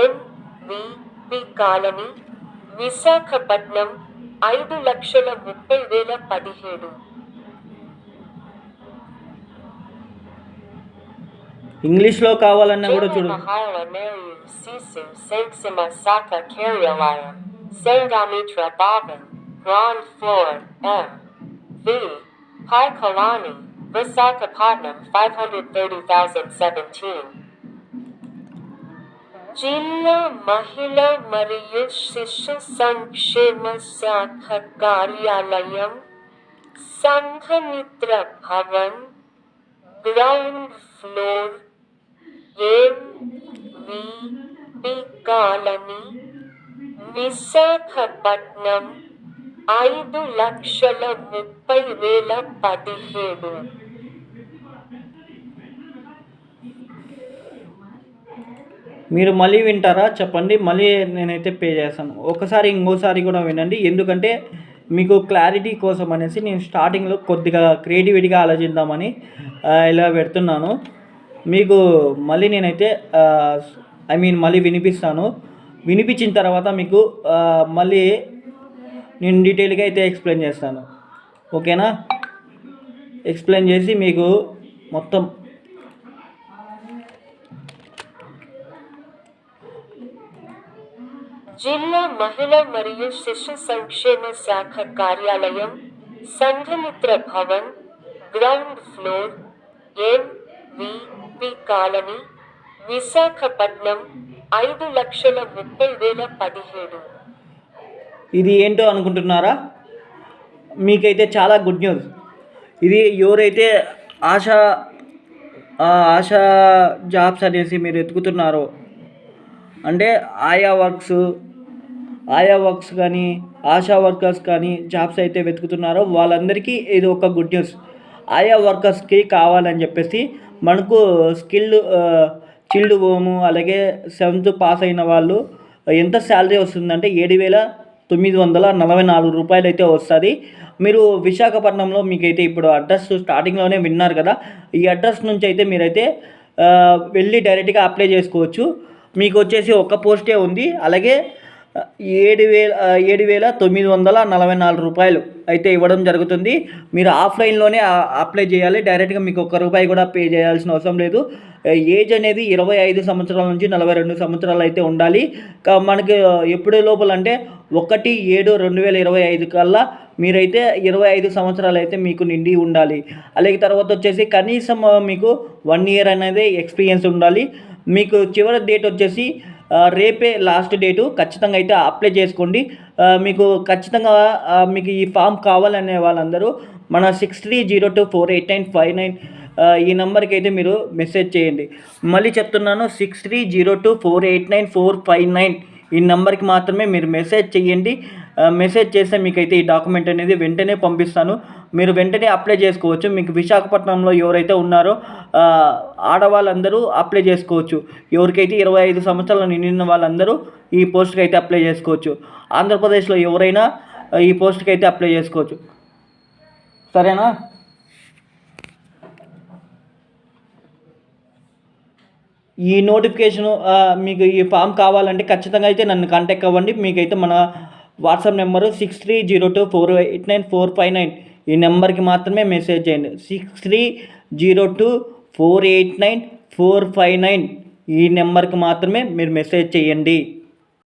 MVP colony Visakhapatnam ఐదు లక్షల ముప్పై వేల పదిహేడు ఇంగ్లీష్లో కావాలన్నా కూడా చూడు Hi Kalani, Visakhapatnam 530,017. జిల్లా మహిళ మరియు శిశు సంక్షేమ శాఖ కార్యాలయం Sanghamitra Bhavan ground floor MVP colony Visakhapatnam ఐదు లక్షల ముప్పై వేల పదిహేడు మీరు మళ్ళీ వింటారా? చెప్పండి. మళ్ళీ నేనైతే పే చేస్తాను. ఒకసారి ఇంకోసారి కూడా వినండి. ఎందుకంటే మీకు క్లారిటీ కోసం అనేసి నేను స్టార్టింగ్లో కొద్దిగా క్రియేటివిటీగా ఆలోచిద్దామని ఇలా పెడుతున్నాను. మీకు మళ్ళీ నేనైతే ఐ మీన్ మళ్ళీ వినిపిస్తాను. వినిపించిన తర్వాత మీకు మళ్ళీ నేను డీటెయిల్గా అయితే ఎక్స్ప్లెయిన్ చేస్తాను. ఓకేనా ఎక్స్ప్లెయిన్ చేసి మీకు మొత్తం జిల్లా మహిళ మరియు శిశు సంక్షేమ శాఖ కార్యాలయం Sanghamitra Bhavan ground floor MVP colony Visakhapatnam ఐదు లక్షల ముప్పై వేల పదిహేడు. ఇది ఏంటో అనుకుంటున్నారా? మీకైతే చాలా గుడ్ న్యూస్. ఇది ఎవరైతే ఆశా ఆశా జాబ్స్ అనేసి మీరు ఎత్తుకుతున్నారో అంటే ఆయా వర్క్స్ ఆయా వర్క్స్ కానీ ఆశా వర్కర్స్ కానీ జాబ్స్ అయితే వెతుకుతున్నారో వాళ్ళందరికీ ఇది ఒక గుడ్ న్యూస్. ఆయా వర్కర్స్కి కావాలని చెప్పేసి మనకు స్కిల్ చిల్డ్ హోము అలాగే సెవెంత్ పాస్ అయిన వాళ్ళు ఎంత శాలరీ వస్తుందంటే ఏడు వేల తొమ్మిది వందల నలభై నాలుగు రూపాయలు అయితే వస్తుంది. మీరు విశాఖపట్నంలో మీకైతే ఇప్పుడు అడ్రస్ స్టార్టింగ్లోనే విన్నారు కదా ఈ అడ్రస్ నుంచి అయితే మీరైతే వెళ్ళి డైరెక్ట్గా అప్లై చేసుకోవచ్చు. మీకు వచ్చేసి ఒక్క పోస్టే ఉంది. అలాగే ఏడు వేల ఏడు వేల తొమ్మిది వందల నలభై నాలుగు రూపాయలు అయితే ఇవ్వడం జరుగుతుంది. మీరు ఆఫ్లైన్లోనే అప్లై చేయాలి. డైరెక్ట్గా మీకు ఒక్క రూపాయి కూడా పే చేయాల్సిన అవసరం లేదు. ఏజ్ అనేది ఇరవై ఐదు సంవత్సరాల నుంచి నలభై రెండు సంవత్సరాలు అయితే ఉండాలి. మనకి ఎప్పుడు లోపల అంటే ఒకటి ఏడు రెండు వేల ఇరవై ఐదు కల్లా మీరైతే ఇరవై ఐదు సంవత్సరాలు అయితే మీకు నిండి ఉండాలి. అలాగే తర్వాత వచ్చేసి కనీసం మీకు వన్ ఇయర్ అనేది ఎక్స్పీరియన్స్ ఉండాలి. మీకు చివరి డేట్ వచ్చేసి రేపే లాస్ట్ డేటు ఖచ్చితంగా అయితే అప్లై చేసుకోండి. మీకు ఖచ్చితంగా మీకు ఈ ఫామ్ కావాలనే వాళ్ళందరూ మన six three zero two four eight nine five nine ఈ నెంబర్కి అయితే మీరు మెసేజ్ చేయండి. మళ్ళీ చెప్తున్నాను six three zero two four eight nine four five nine ఈ నెంబర్కి మాత్రమే మీరు మెసేజ్ చేయండి. మెసేజ్ చేస్తే మీకైతే ఈ డాక్యుమెంట్ అనేది వెంటనే పంపిస్తాను. మీరు వెంటనే అప్లై చేసుకోవచ్చు. మీకు విశాఖపట్నంలో ఎవరైతే ఉన్నారో ఆడవాళ్ళందరూ అప్లై చేసుకోవచ్చు. ఎవరికైతే ఇరవై ఐదు సంవత్సరాలు నిండిన వాళ్ళందరూ ఈ పోస్ట్కి అయితే అప్లై చేసుకోవచ్చు. ఆంధ్రప్రదేశ్లో ఎవరైనా ఈ పోస్ట్కి అయితే అప్లై చేసుకోవచ్చు. సరేనా? ఈ నోటిఫికేషన్ మీకు ఈ ఫామ్ కావాలంటే ఖచ్చితంగా అయితే నన్ను కాంటాక్ట్ అవ్వండి. మీకైతే మన WhatsApp number six three zero two four eight nine four five nine ఈ నెంబర్కి మాత్రమే మెసేజ్ చేయండి. Six three zero two four eight nine four five nine ఈ నెంబర్కి మాత్రమే మీరు మెసేజ్ చేయండి.